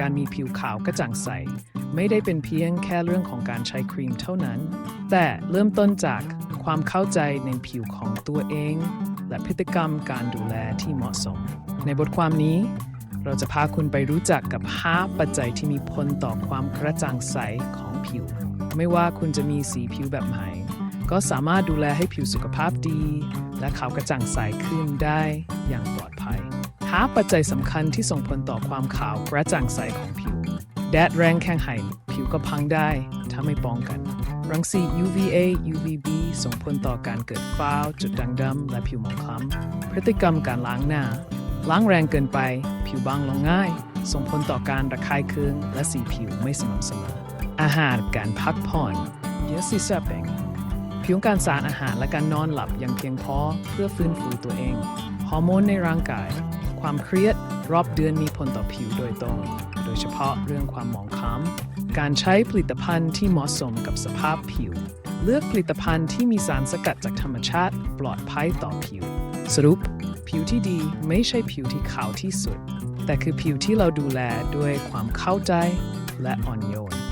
การมีผิวขาวกระจ่างใส ไม่ได้เป็นเพียงแค่เรื่องของการใช้ครีมเท่านั้น แต่เริ่มต้นจากความเข้าใจในผิวของตัวเอง และพฤติกรรมการดูแลที่เหมาะสม ในบทความนี้ เราจะพาคุณไปรู้จักกับ 5 ปัจจัยที่มีผลต่อความกระจ่างใสของผิว ไม่ว่าคุณจะมีสีผิวแบบไหนก็สามารถดูแลให้ผิวสุขภาพดี และขาวกระจ่างใสขึ้นได้อย่างปลอดภัย 5ปัจจัยสำคัญที่ส่งผลต่อความขาวกระจ่างใสของผิว แดดแรงแข็งไห้ผิวก็พังได้ถ้าไม่ป้องกัน รังสี UVA UVB ส่งผลต่อการเกิดฝ้าจุดด่างดำและผิวหมองคล้ำพฤติกรรมการล้างหน้า ล้างแรงเกินไป ผิวบางลงง่าย ส่งผลต่อการระคายเคืองและสีผิวไม่สม่ำเสมอ อาหารการพักผ่อนเยอะสิเซเปงผิวการสารอาหารและการนอนหลับอย่างเพียงพอเพื่อฟื้นฟูตัวเอง ฮอร์โมนในร่างกาย ความเครียดรอบเดือนมีผลต่อผิวโดยตรง โดยเฉพาะเรื่องความหมองคล้ำ การใช้ผลิตภัณฑ์ที่เหมาะสมกับสภาพผิว เลือกผลิตภัณฑ์ที่มีสารสกัดจากธรรมชาติ ปลอดภัยต่อผิว สรุป ผิวที่ดีไม่ใช่ผิวที่ขาวที่สุด แต่คือผิวที่เราดูแลด้วยความเข้าใจและอ่อนโยน